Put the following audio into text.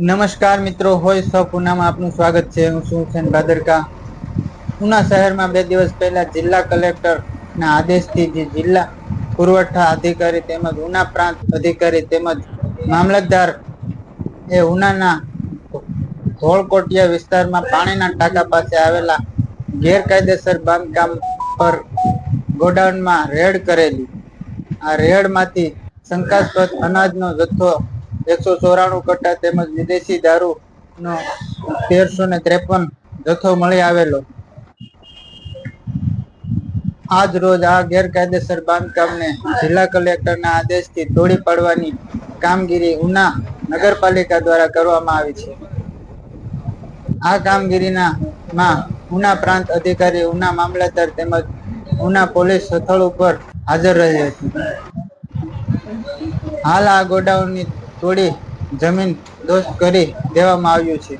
નમસ્કાર મિત્રો, હોય સૌ પુનામાં આપનું સ્વાગત છે. હું છું હુસેન ભાદરકા ઉના શહેરમાં બે દિવસ પહેલા જિલ્લા કલેક્ટર ના આદેશથી જે જિલ્લા પુરવઠા અધિકારી તેમજ ઉના પ્રાંત અધિકારી તેમજ મામલતદાર એ ઉનાના ધોળકોટિયા વિસ્તારમાં પાણીના ટાંકા પાસે આવેલા ગેરકાયદેસર બાંધકામ પર ગોડાઉનમાં રેડ કરેલી. આ રેડમાંથી શંકાસ્પદ અનાજનો જથ્થો એકસો ચોરાણું કટ્ટા તેમજ વિદેશી દારૂ નો તેરસો ને ત્રેપન જથ્થો મળી આવેલો. આજ રોજ આ ગેરકાયદેસર બાંધકામને જિલ્લા કલેક્ટરના આદેશથી તોડી પાડવાની કામગીરી ઉના નગરપાલિકા દ્વારા કરવામાં આવી છે. આ કામગીરીના માં ઉના પ્રાંત અધિકારી ઉના મામલતદાર તેમજ ઉના પોલીસ સ્થળ ઉપર હાજર રહી હતી. હાલ આ ગોડાઉનની તોડી જમીન દોસ્ત કરી દેવામાં આવ્યું છે.